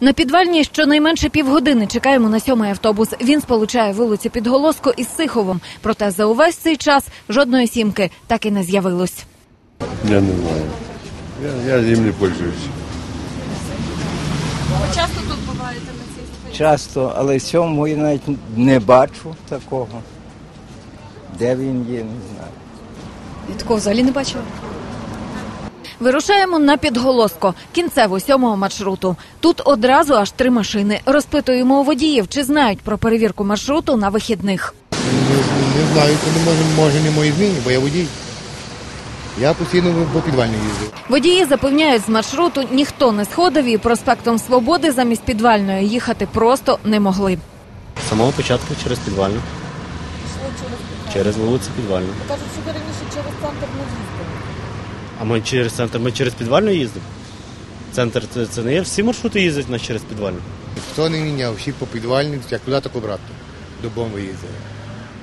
На підвальні щонайменше півгодини чекаємо на сьомий автобус. Він сполучає вулицю Підголоско із Сиховом. Проте за увесь цей час жодної сімки так і не з'явилось. Я не знаю. Я, я їм не пользуюсь. Ви часто тут буваєте на цій Часто, але сьомого я навіть не бачу такого. Де він є, не знаю. Я такого взагалі не бачила. Вирушаємо на підголоско, кінцеву сьомого маршруту. Тут одразу аж три машини. Розпитуємо у водіїв, чи знають про перевірку маршруту на вихідних. Не, не знаю, це не може, може не мої зміни, бо я водій. Я постійно по підвальні їздив. Водії запевняють, з маршруту ніхто не сходив і проспектом Свободи замість підвальної їхати просто не могли. З самого початку через підвальну. Через вулицю підвальну. Кажуть, що раніше через центр не їздили. А ми через центр, ми через підвальну їздимо. Центр це, це не є. Всі маршрути їздять на через підвальну. Хто не міняв, всі по підвальні, як туди, так обратно. До бомби їздили.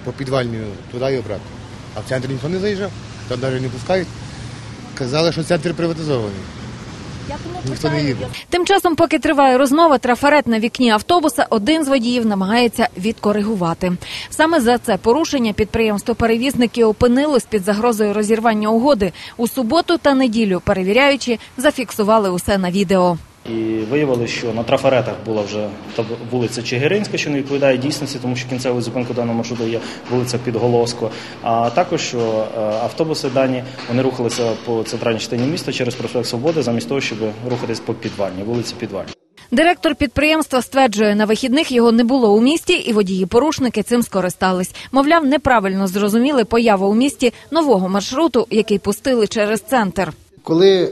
По підвальню туди і обратно. А в центр ніхто не заїжджав, там навіть не пускають. Казали, що центр приватизований. Ніхто не їде. Тим часом, поки триває розмова, трафарет на вікні автобуса один з водіїв намагається відкоригувати. Саме за це порушення підприємство-перевізники опинилось під загрозою розірвання угоди. У суботу та неділю перевіряючи, зафіксували усе на відео. І виявили, що на трафаретах була вже вулиця Чигиринська, що не відповідає дійсності, тому що кінцевою зупинкою даного маршруту є вулиця Підголовсько. А також що е, автобуси дані вони рухалися по центральній частині міста через проспект Свободи, замість того, щоб рухатись по підвальні, вулиці Підвальні. Директор підприємства стверджує, на вихідних його не було у місті, і водії-порушники цим скористались. Мовляв, неправильно зрозуміли появу у місті нового маршруту, який пустили через центр. Коли е,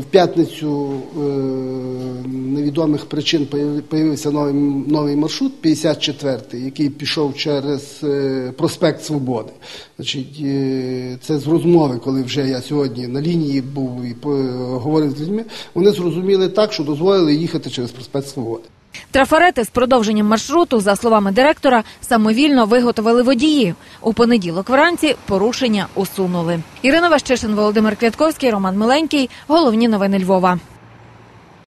в п'ятницю е, невідомих причин появився новий, новий маршрут, 54-й, який пішов через е, проспект Свободи. Значить, це з розмови, коли вже я сьогодні на лінії був і говорив з людьми, вони зрозуміли так, що дозволили їхати через проспект Свободи. Трафарети з продовженням маршруту, за словами директора, самовільно виготовили водії. У понеділок вранці порушення усунули. Ірина Ващишин, Володимир Квятковський, Роман Миленький. Головні новини Львова.